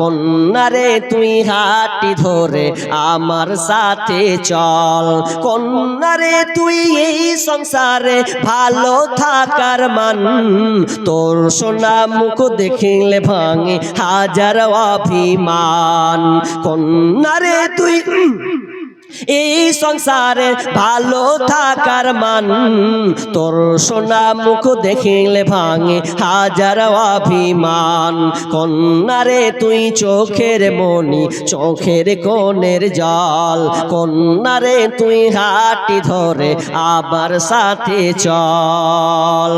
কন্যারে, তুই হাটি ধরে আমার সাথে চল। কন্যারে, তুই এই সংসারে ভালো থাকার মান। তোর সোনা মুখ দেখিলে ভাঙে হাজার অভিমান। কন্যারে, তুই এই সংসারে ভালো থাকার মান। তোর সোনা মুখ দেখিলে ভাঙে হাজার অভিমান। কন্যারে, তুই চোখের মনি চোখের কোণের জল। কন্যারে, তুই হাটি ধরে আবার সাথে চল।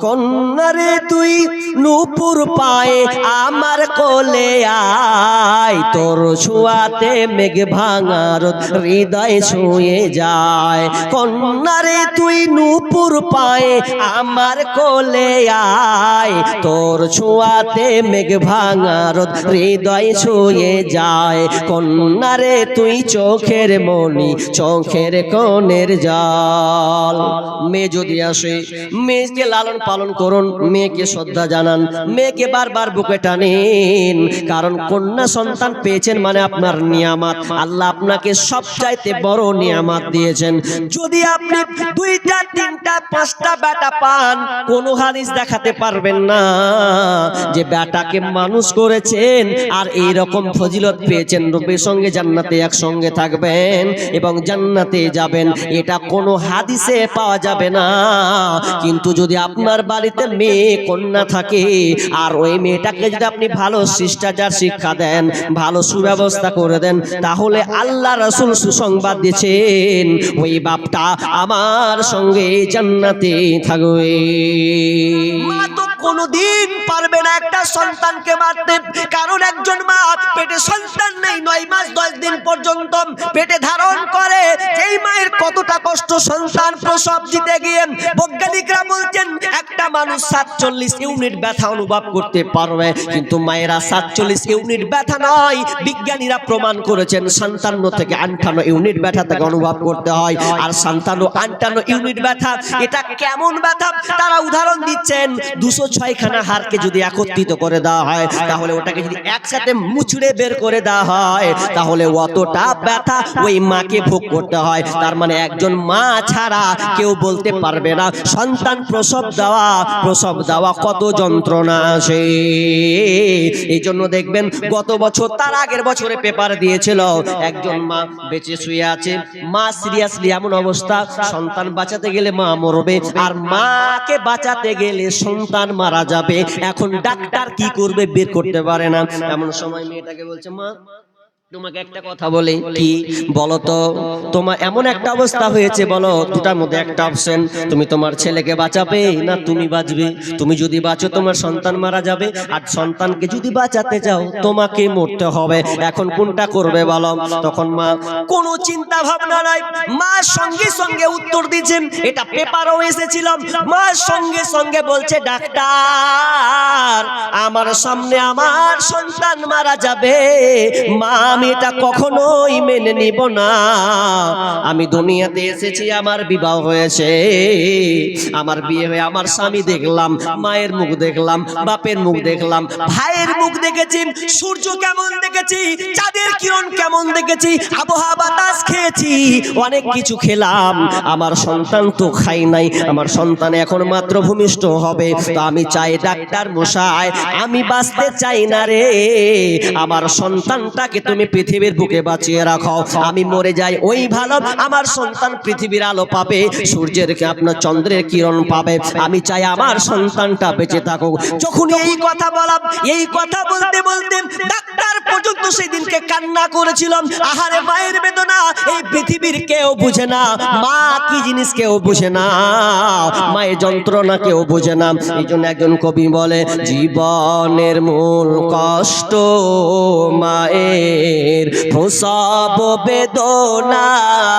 কন্যারে, তুই নুপুর পায়ে আমার কোলে আয়। তোর ছুয়াতে মেঘ ভাঙার হৃদয় ছুঁয়ে যায়। কন্যারে, তুই নূপুর পায়ে আমার কোলে আয়। তোর ছোঁয়াতে মেঘ ভাঙার হৃদয় ছুঁয়ে যায়। কন্যারে, তুই চোখের মনি চোখের কনের জল। মেয়ে যদি আসে মেয়েকে লালন পালন করুন মেয়েকে শ্রদ্ধা জানান মেয়েকে বারবার বুকে টানেন। কারণ কন্যা সন্তান পেয়েছেন মানে আপনার নিয়ামাত। আল্লাহ আপনাকে সবচাইতে বড় নিয়ামাত দিয়েছেন। যদি আপনি দুইটা তিনটা পাঁচটা বেটা পান কোনো হাদিস দেখাতে পারবেন না যে বেটাকে মানুষ করেছেন আর এই রকম ফজিলত পেয়েছেন। রবের সঙ্গে জান্নাতে একসঙ্গে থাকবেন এবং জান্নাতে যাবেন। এটা কোনো হাদিসে পাওয়া যাবে না। কিন্তু যদি আপনার বাড়িতে মেয়ে কন্যা থাকে, আর ওই মেয়েটাকে যদি আপনি ভালো শিষ্টাচার শিক্ষা দেন, ভালো সুব্যবস্থা করে দেন, তাহলে আল্লাহ রসুল সুসংবাদ দিয়েছেন, ওই বাপটা আমার সঙ্গে জান্নাতে থাকবে। কোনোদিন পারবে না একটা সন্তানকে মারতে, কারণ একজন মা পেটে সন্তান নেই, নয় মাস দশ দিন পর্যন্ত পেটে ধারণ করে। এই মায়ের কতটা কষ্ট সন্তান প্রসব দিতে গিয়ে বৈজ্ঞানিকরা বলছেন, একটা মানুষ সাতচল্লিশ ইউনিট ব্যথা অনুভব করতে পারবে, কিন্তু মায়েরা সাতচল্লিশ ইউনিট ব্যথা নয়। বিজ্ঞানীরা প্রমাণ করেছেন, সন্তান্ন থেকে আন্ঠান্ন ইউনিট ব্যথা অনুভব করতে হয়। আর সন্তান্ন আন্ঠান্ন ইউনিট ব্যথা, এটা কেমন ব্যথা? তারা উদাহরণ দিচ্ছেন, দুশো ছয়খানা হারকে যদি একত্রিত করে দেওয়া হয়, তাহলে ওটাকে যদি একসাথে মুচড়ে বের করে দেওয়া হয়, তাহলে অতটা ব্যথা ওই মাকে ভোগ করতে হয়। তার মানে একজন মা ছাড়া কেউ বলতে পারবে না। সন্তান প্রসব দেওয়া প্রসব দেওয়া কত যন্ত্রণা আছে। এই জন্য দেখবেন গত বছর তার আগের বছরে পেপার দিয়েছিল। একজন মা বেঁচে শুয়ে আছে। মা সিরিয়াসলি এমন অবস্থা। সন্তান বাঁচাতে গেলে মা মরবে। আর মাকে বাঁচাতে গেলে সন্তান মারা যাবে। এখন ডাক্তার কি করবে? বের করতে পারে না। এমন সময় মেয়েটাকে বলছে মা তোমাকে একটা কথা বলি। কি বলো। তো তোমার এমন একটা অবস্থা হয়েছে বলো দুটার মধ্যে একটা অপশন তুমি তোমার ছেলেকে বাঁচাবে না তুমি বাঁচবে? তুমি যদি বাঁচো তোমার সন্তান মারা যাবে। আর সন্তানকে যদি বাঁচাতে যাও তোমাকে মরতে হবে। এখন কোনটা করবে বলো? তখন মা কোনো চিন্তা ভাবনা নাই। মা সঙ্গে সঙ্গে উত্তর দিচ্ছেন এটা পেপারও এসেছিল। মা সঙ্গে সঙ্গে বলছে ডাক্তার আমার সামনে আমার সন্তান মারা যাবে। মা আমি এটা কখনোই মেনে নিব না। আমি দুনিয়াতে এসেছি আমার বিবাহ হয়েছে। আমার বিয়ে হয়ে আমার স্বামী দেখলাম মায়ের মুখ দেখলাম বাপের মুখ দেখলাম ভাইয়ের মুখ দেখেছি সূর্য কেমন দেখেছি চাঁদের কিরণ কেমন দেখেছি আবহাওয়া বাতাস খেয়েছি অনেক কিছু খেলাম আমার সন্তান তো খাই নাই আমার সন্তান এখন মাত্র ভূমিষ্ঠ হবে তো আমি চাই ডাক্তার মশাই আমি বাঁচতে চাই না রে। আমার সন্তানটাকে তুমি পৃথিবীর বুকে বাঁচিয়ে রাখো। আমি মরে যাই, ওই ভালো আমার সন্তান পৃথিবীর আলো পাবে। সূর্যের আপনার চন্দ্রের কিরণ পাবে? আমি চাই আমার সন্তানটা বেঁচে থাকুক। যখন এই কথা বলাম এই কথা বলতে বলতে ডাক্তার পর্যন্ত সেই দিনকে কান্না করেছিলাম। আহারে মায়ের বেদনা, এই পৃথিবীর কেউ বুঝে না। মা কি জিনিস কেউ বুঝে না। মায়ের যন্ত্রণা কেউ বুঝে না। এই জন্য একজন কবি বলে, জীবনের মূল কষ্ট মায়ের প্রসব বেদনায়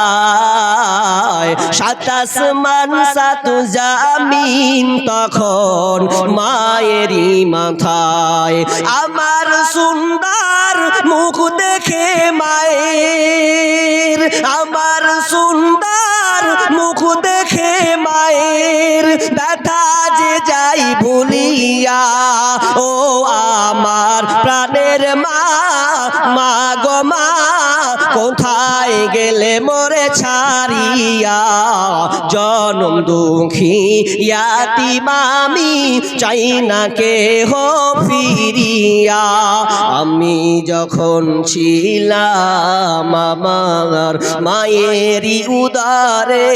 সাতাশ মান সাত জামিন তখন মায়েরই মাথায়। আমার সুন্দর মুখ দেখে মায়ের, আমার সুন্দর মুখ দেখে মায়ের ব্যথা যে যাই ভুলিয়া, ও আমার প্রাণের মা মা কোথায় গেলে মোরে ছাড়িয়া? জনম দুঃখী ইয়াতি মামি চাই না কে হো ফিরিয়া। আমি যখন ছিলাম আমার মায়েরই উদারে,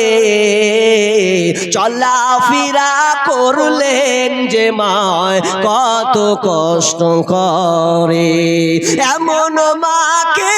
চলাফেরা করলেন যে মায় কত কষ্ট করে। এমন মাকে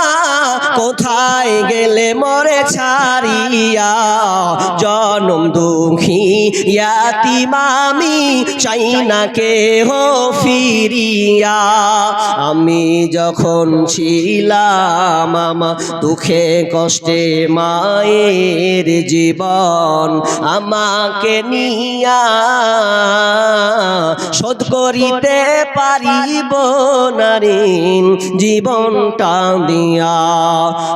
কোথায় গেলে মরে ছাড়িয়া? জনম দুঃখী ইয়াতি মামি চাই না কে হো ফিরিয়া। আমি যখন ছিলাম আমা দুঃখে কষ্টে মায়ের জীবন আমাকে নিয়া। শোধ করিতে পারিব নারীন জীবনটা দিয়া।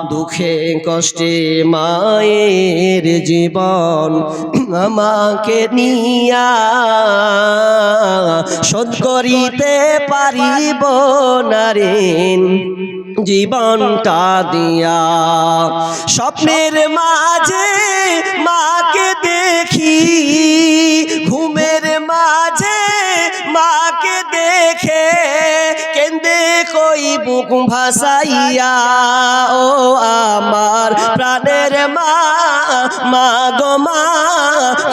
দুঃখে কষ্টে মায়ের জীবন আমাকে নিয়া। শোধ করিতে পারিব নারীন জীবনটা দিয়া। স্বপ্নের মাঝে মাকে দেখি, ঘুমের মাঝে মাকে দেখে কই বুক ভাসাইয়া? ও আমার প্রাণের মা গো মা,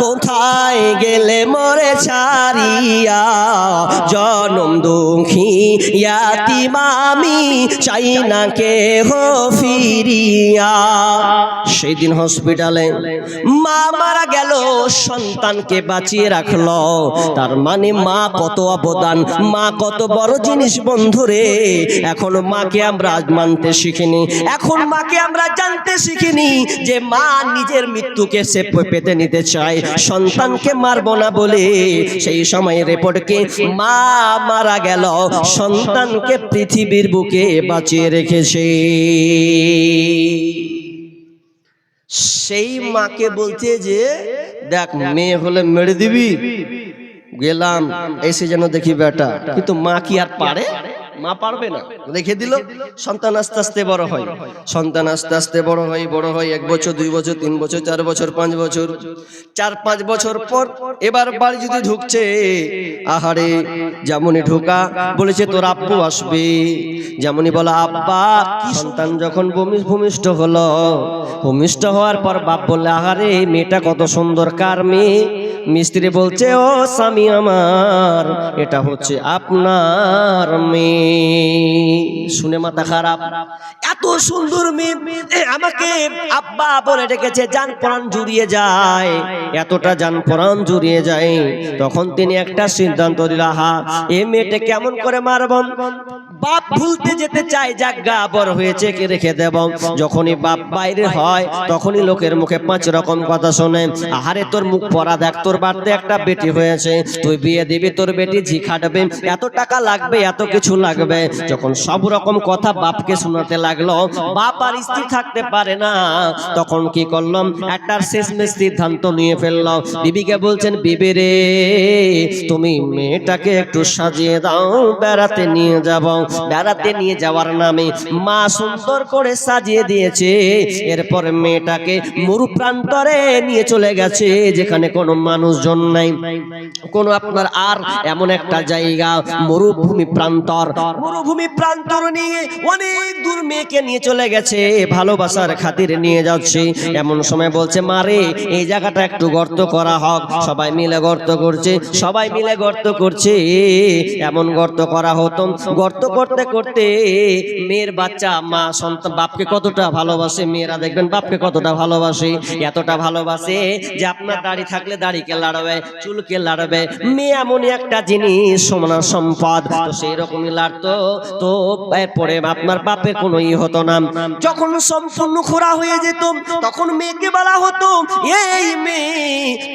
কোথায় গেলে মরে ছাড়িয়া? জনম দুঃখী ইয়াতি মামি চাই না কে হো ফিরিয়া। সেই দিন হসপিটালে মা মারা গেল, সন্তানকে বাঁচিয়ে রাখল। তার মানে মা কত অবদান, মা কত বড় জিনিস বন্ধুরে এখন মাকে আমরা মানতে শিখিনি। এখন মাকে আমরা জানতে শিখিনি যে মা নিজের মৃত্যুকে সে পেতে নিতে চায়। সন্তানকে মারবো না বলে সেই সময় রিপোর্টকে মা মারা গেল। সন্তানকে পৃথিবীর বুকে বাঁচিয়ে রেখেছে। সেই মাকে বলতে যে, দেখ, মেয়ে হলে মেরে দিবি। গেলাম, এসে যেন দেখি বেটা। কিন্তু মা কি আর পারে? মা পারবে না। রেখে দিল, সন্তান আস্তে আস্তে বড় হয়। সন্তান আস্তে আস্তে বড় হয় বড় হয়, এক বছর, দুই বছর, তিন বছর, চার বছর, পাঁচ বছর। চার, পাঁচ বছর পর এবার বাড়ি যদি ঢুকছে, আহারে, যেমনই ঢোকা, বলেছে তোর আব্বু আসবে। যেমনই বলা, আব্বা সন্তান যখন ভূমি- ভূমিষ্ঠ হলো। ভূমিষ্ঠ হওয়ার পর বাপ বললে, আহারে, মেয়েটা কত সুন্দর, কার মেয়ে? মিস্ত্রি বলছে, ও স্বামী আমার, এটা হচ্ছে আপনার মেয়ে। শুনে মাথা খারাপ। এত সুন্দর মেয়ে আমাকে আব্বা বলে ডেকেছে, যান প্রাণ জুড়িয়ে যায়। এতটা যান প্রাণ জুড়িয়ে যায়। তখন তিনি একটা সিদ্ধান্ত দিল হা এ মেয়েটা কেমন করে মারব? বাপ ভুলতে যেতে চায় জাগা বড় হয়েছে, কে রেখে দেব? যখনই বাপ বাইরে হয়, তখনই লোকের মুখে পাঁচ রকম কথা শোনে। আহারে, তোর মুখ পরা দেখ, তোর বাড়তে একটা বেটি হয়েছে। তুই বিয়ে দিবি, তোর বেটি ঝি খাটবে। এত টাকা লাগবে, এত কিছু লাগবে। যখন সব রকম কথা বাপকে শোনাতে লাগল, বাপ আর স্ত্রী থাকতে পারে না। তখন কি করলাম? একটা শেষ সিদ্ধান্ত নিয়ে ফেললাম। বিবিকে বলছেন, বিবি রে, তুমি মেয়েটাকে একটু সাজিয়ে দাও, বেড়াতে নিয়ে যাব। বেড়াতে নিয়ে যাওয়ার নামে মা সুন্দর করে সাজিয়ে দিয়েছে। এরপর মেয়েটাকে মরু প্রান্তরে নিয়ে চলে গেছে, যেখানে কোনো মানুষজন নাই। কোনো আপনার আর এমন একটা জায়গা, মরুভূমি প্রান্তর। মরুভূমি প্রান্তর নিয়ে অনেক দূর মেয়েকে নিয়ে চলে গেছে, ভালোবাসার খাতিরে নিয়ে যাচ্ছে। এমন সময় বলছে মারে এই জায়গাটা একটু গর্ত করা হোক। সবাই মিলে গর্ত করছে, সবাই মিলে গর্ত করছে। এমন গর্ত করা হতো, গর্ত করতে করতে মেয়ের বাচ্চা মা সন্তান বাপকে কতটা ভালোবাসে? মেয়েরা দেখবেন বাপকে কতটা ভালোবাসে? এতটা ভালোবাসে যে আপনার দাড়ি থাকলে দাড়িকে লাড়াবে চুলকে লাড়াবে। মেয়ে এমনই একটা জিনিস সমানার সম্পদ। সেই রকমই লাড়তো। তো এরপরে আপনার বাপের কোনো ই হতো না। যখন সম্পূর্ণ খোরা হয়ে যেত তখন মেয়েকে বলা হতো এই মেয়ে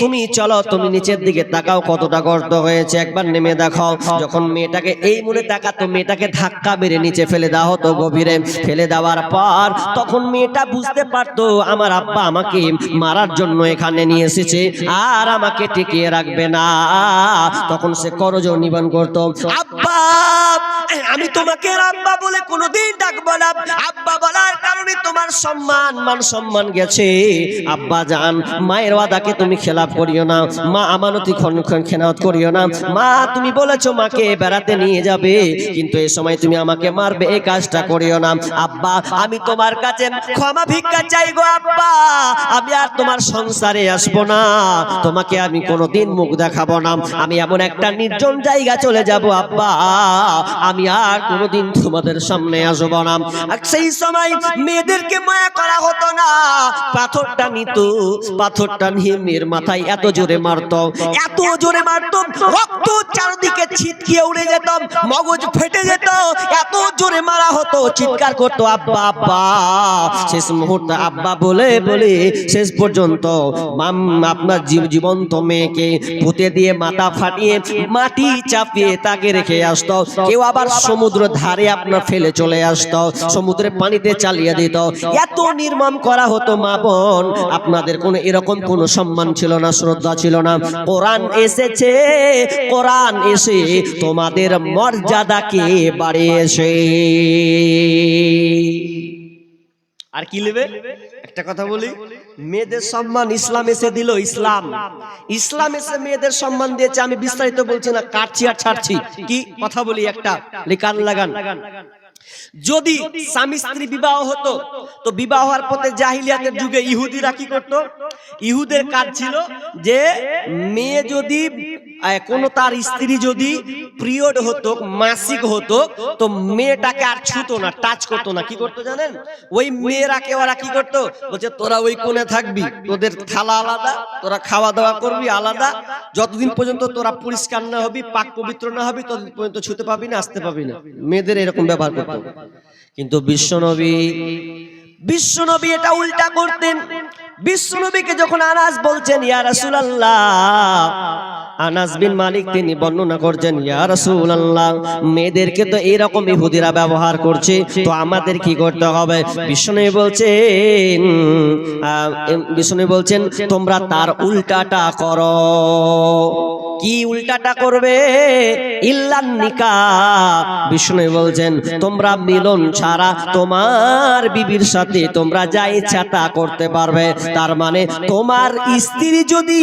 তুমি চলো তুমি নিচের দিকে তাকাও কতটা গর্ত হয়েছে। একবার নেমে দেখাও। যখন মেয়েটাকে এই মনে তাকাতো মেয়েটাকে ধাক্কা মেরে নিচে ফেলে দেওয়া হতো গভীরে। ফেলে দেওয়ার পর তখন মেয়েটা বুঝতে পারতো, আমার আব্বা আমাকে মারার জন্য এখানে নিয়ে এসেছে আর আমাকে টিকিয়ে রাখবে না। তখন সে করজ নিবান করতো। আব্বা! আমি তোমাকে আব্বা বলে কোনোদিন ডাকবো না। আব্বা বলার কারণে তোমার সম্মান, মান সম্মান গেছে। আব্বা জান, মায়ের ওয়াদাকে তুমি খেলাপ করিও না। মা আমানতি খন- খন- খেলাপ করিও না। মা, তুমি বলেছ মাকে বেড়াতে নিয়ে যাবে, কিন্তু এই সময় তুমি আমাকে মারবে এই কাজটা করিও না। আব্বা, আমি তোমার কাছে ক্ষমা ভিক্ষা চাই গো আব্বা। আমি আর তোমার সংসারে আসব না। তোমাকে আমি কোনোদিন মুখ দেখাবো না। আমি এমন একটা নির্জন জায়গা চলে যাব, আব্বা। আমি আর কোনোদিন তোমাদের সামনে আসব না। সেই সময় মেয়েদেরকে মায়া করা হতো না। পাথরটা নিত, পাথরটা নিয়ে মেয়ের মাথায় এত জোরে মারতো, এত জোরে মারতো, রক্ত চারদিকে ছিটকিয়ে উড়ে যেত, মগজ ফেটে যেত, এত জোরে মারা হতো, চিৎকার করতো, আব্বা আব্বা। শেষ মুহূর্তে আব্বা বলে বলে, শেষ পর্যন্ত মাম, আপনার জীব- জীবন্ত মেয়েকে পুঁতে দিয়ে মাথা ফাটিয়ে মাটি চাপিয়ে তাকে রেখে আসতো। কেউ আবার সমুদ্র ধারে আপনার ফেলে চলে আসতো, সমুদ্রের পানিতে চালিয়ে দিত। এত নির্মম করা হতো মা বোন। আপনাদের কোনো এরকম কোনো সম্মান ছিল না, শ্রদ্ধা ছিল না। কোরআন এসেছে, কোরআন এসে তোমাদের মর্যাদাকে বাড়িয়েছে। আর কি নেবে? একটা কথা বলি। মেয়েদের সম্মান ইসলাম এসে দিল ইসলাম। ইসলাম এসে মেয়েদের সম্মান দিয়েছে, আমি বিস্তারিত বলছি না, কাটছি আর ছাড়ছি। কি কথা বলি একটা? লিকান লাগান। যদি স্বামী স্ত্রী বিবাহ হতো, তো বিবাহ হওয়ার পথে জাহিলিয়াতের যুগে ইহুদিরা কি করতো? ইহুদের কাজ ছিল যে মেয়ে যদি কোনো তার স্ত্রী যদি পিরিয়ড হতো মাসিক হতো তো মেয়েটাকে আর ছুতো না টাচ করতো না। কি করতো জানেন? ওই মেয়েরাকে ওরা কি করতো? বলছে তোরা ওই কোণে থাকবি তোদের থালা আলাদা তোরা খাওয়া দাওয়া করবি আলাদা যতদিন পর্যন্ত তোরা পরিষ্কার না হবি পাক পবিত্র না হবি ততদিন পর্যন্ত ছুতে পাবি না আসতে পাবি না। মেয়েদের এরকম ব্যবহার করতো। কিন্তু বিশ্বনবী বিশ্বনবী এটা উল্টা করতেন। বিশ্বনবীকে যখন আনাস বলছেন, ইয়া রাসূলুল্লাহ আনাস বিন মালিক তিনি বর্ণনা করছেন, ইয়া রাসূলুল্লাহ মেয়েদেরকে তো এরকম ইহুদিরা ব্যবহার করছে, তো আমাদের কি করতে হবে? বিশ্বনবী বলছেন বিশ্বনবী বলছেন, তোমরা তার উল্টাটা করো। কি উল্টাটা করবে? ইল্লান নিকা। বিষ্ণু বলছেন, তোমরা মিলন ছাড়া তোমার বিবির সাথে তোমরা যা ইচ্ছা তা করতে পারবে। তার মানে তোমার স্ত্রী যদি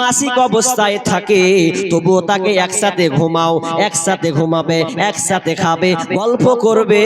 মাসিক অবস্থায় থাকে, তবুও তাকে একসাথে ঘুমাও, একসাথে ঘুমাবে, একসাথে খাবে, গল্প করবে।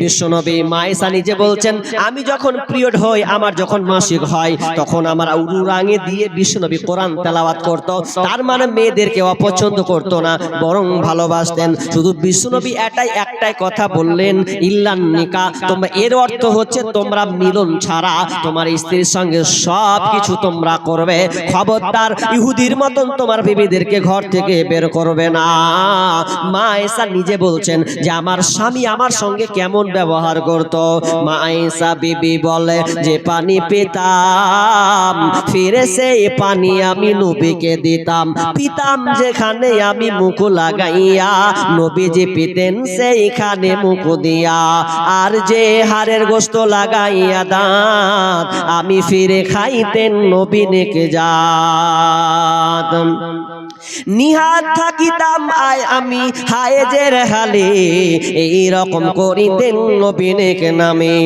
বিশ্বনবী মায়েসা নিজে বলছেন, আমি যখন পিরিয়ড হই, আমার যখন মাসিক হয়, তখন আমার উরুরাঙে দিয়ে বিশ্বনবী কোরআন তেলাওয়াত করত। তার মানে মেয়েদেরকে অপছন্দ করতো না, বরং ভালোবাসতেন। শুধু বিশ্বনবী এটাই একটাই কথা বললেন, ইল্লান নিকা, তোমরা এর অর্থ হচ্ছে তোমরা মিলন ছাড়া, তোমার স্ত্রীর সঙ্গে সব কিছু তোমরা করবে। খবরদার ইহুদির মতন তোমার বিবিদেরকে ঘর থেকে বের করবে না। মা এসা নিজে বলছেন যে আমার স্বামী আমার সঙ্গে কেমন ব্যবহার করত? মা এসা বিবি বলে যে পানি পেতাম ফিরে সেই পানি আমি নবীকে দিতাম। পিতাম যেখানে আমি মুখ লাগাইয়া নবী যে পিতেন সেইখানে মুখ দিয়া। আর যে হারের গোস্ত লাগাইয়া দাঁত আমি ফিরে খাইতেন নবী নেকে যাত নিহাত থাকিতাম, আয় আমি হায়েজের হালে। এই রকম করিতেন নবীনেকে নামে।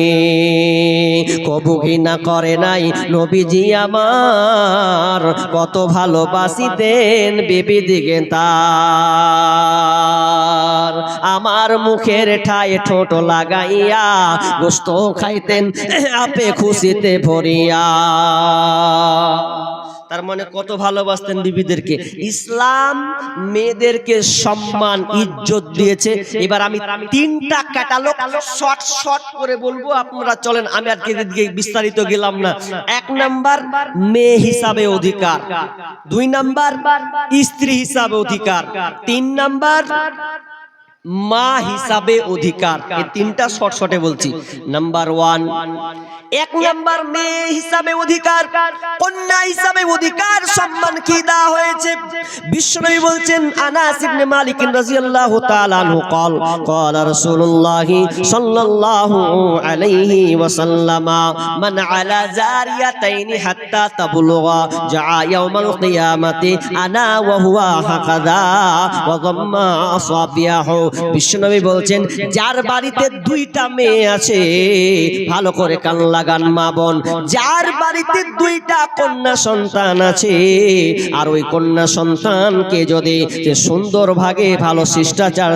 কবু ঘৃণা করে নাই নবীজি আমার। কত ভালোবাসিতেন বিবি দিকে তার। আমার মুখের ঠায় ঠোঁট লাগাইয়া গোস্ত খাইতেন আপে খুশিতে ভরিয়া। তার মানে কত ভালোবাসতেন বিবিদেরকে ইসলাম মেয়েদেরকে সম্মান, ইজ্জত দিয়েছে। এবার আমি তিনটা ক্যাটালগ শর্ট শর্ট করে বলব, আপনারা চলেন, আমি আজকে বিস্তারিত গেলাম না। এক নাম্বার, মেয়ে হিসাবে অধিকার। দুই নাম্বার, স্ত্রী হিসাবে অধিকার। তিন নাম্বার মা হিসাবে অধিকার। এই তিনটা শর্ট শর্টে বলছি। নাম্বার ওয়ান এক নাম্বার মেয়ে হিসাবে অধিকার কন্যা হিসাবে অধিকার সম্মান কি দেওয়া হয়েছে বিশ্বনবী বলছেন আনাস ইবনে মালিক রাদিয়াল্লাহু তাআলা আনহু قال قال رسول الله صلى الله عليه وسلم من على زاريتين حتى تبلغ جاء يوم القيامة أنا وهو هكذا وضم أصابعه বিশ্বনবী বলছেন যার বাড়িতে দুইটা মেয়ে আছে ভালো করে কান লাগান মা বোন। যার বাড়িতে দুইটা কন্যা সন্তান আছে, আর ওই কন্যা সন্তানকে যদি সুন্দর ভাগে ভালো শিষ্টাচার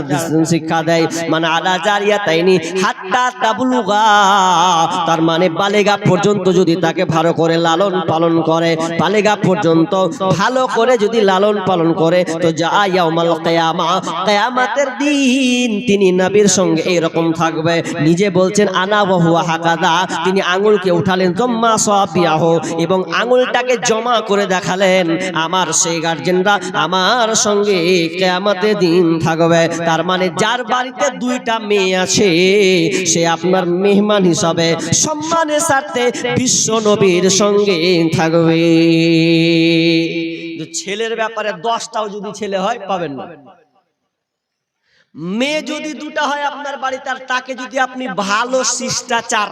শিক্ষা দেয় মানে আলা জারিয়া তাইনি, হাত্তা তাবলুগা, তার মানে বালেগা পর্যন্ত যদি তাকে ভালো করে লালন পালন করে, বালেগা পর্যন্ত ভালো করে যদি লালন পালন করে, তো যা ইয়াউমাল কিয়ামা, কিয়ামতের দিন তিনি নবীর সঙ্গে এরকম থাকবে। নিজে বলছেন, আনা ওয়া হাকাদা, তিনি আঙুলকে উঠালেন, জম্মা সাবিয়াহ এবং আঙুলটাকে জমা করে দেখালেন, আমার সেই গার্জেনরা আমার সঙ্গে কেয়ামতে দিন থাকবে। তার মানে যার বাড়িতে দুইটা মেয়ে আছে, সে আপনার মেহমান হিসাবে সম্মানের স্বার্থে বিশ্ব নবীর সঙ্গে থাকবে। ছেলের ব্যাপারে দশটাও যদি ছেলে হয়, পাবেন না। মেয়ে যদি দুটা হয় আপনার বাড়িতে, আর তাকে যদি আপনি ভালো শিষ্টাচার,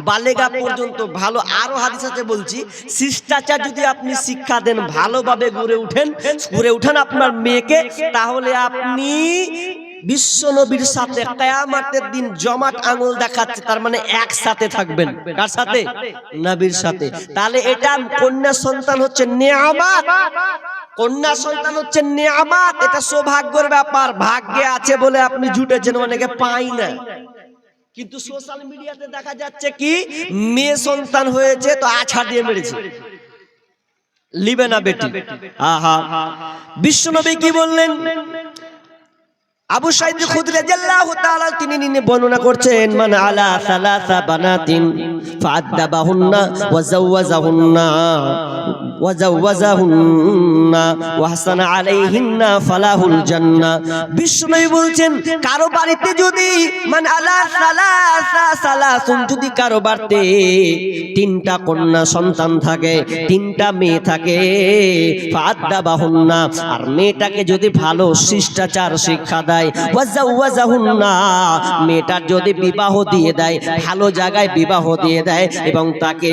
বালেগা পর্যন্ত ভালো, আরও হাদিস আছে বলছি, শিষ্টাচার যদি আপনি শিক্ষা দেন, ভালোভাবে গড়ে উঠেন গড়ে উঠেন আপনার মেয়েকে, তাহলে আপনি বিশ্ব নবীর সাথে কেয়ামাতের দিন জমাট আঙুল দেখাচ্ছে, তার মানে একসাথে থাকবেন। কার সাথে? নবীর সাথে। তাহলে এটা কন্যা সন্তান হচ্ছে নেয়ামাত। কন্যা সন্তান হচ্ছে নিয়ামাত, এটা সৌভাগ্যের ব্যাপার। ভাগ্যে আছে বলে আপনি জুটেছেন, অনেকে পাই না। কিন্তু সোশ্যাল মিডিয়াতে দেখা যাচ্ছে কি, মেয়ে সন্তান হয়েছে, তো আছা দিয়ে মেরেছে। লিবে না বেটি। আহা। বিশ্বনবী কি বললেন? আবু সাইদ খুদরি রাদিয়াল্লাহু তাআলা তিনি নিনে বর্ণনা করছেন, মান আলা সালাসা বানাতিন ফাআদাবাহুন্না ওয়া জাওয়াজাহুন্না ওয়া জাওয়াজাহুন্না ওয়া হাসানা আলাইহিন্না আর মেয়েটাকে যদি ভালো শিষ্টাচার শিক্ষা দেয় মেয়েটার যদি বিবাহ দিয়ে দেয়, ভালো জায়গায় বিবাহ দিয়ে দেয় এবং তাকে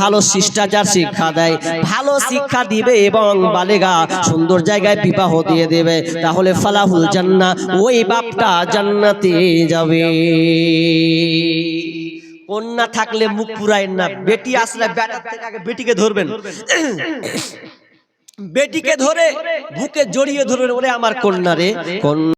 ভালো শিষ্টাচার শিক্ষা দেয়, ভালো শিক্ষা দিবে এবং বালেগা সুন্দর জায়গায় বিবাহ দিয়ে দেবে, তাহলে ফালাহুল জান্না, ওই বাপটা জান্নাতে যাবে। কন্যা থাকলে মুখ পুরাইন না, বেটি আসলে বেটার থেকে আগে বেটিকে ধরবেন। বেটিকে ধরে, বুকে জড়িয়ে ধরবেন ওরে আমার কন্যা রে। কন্যা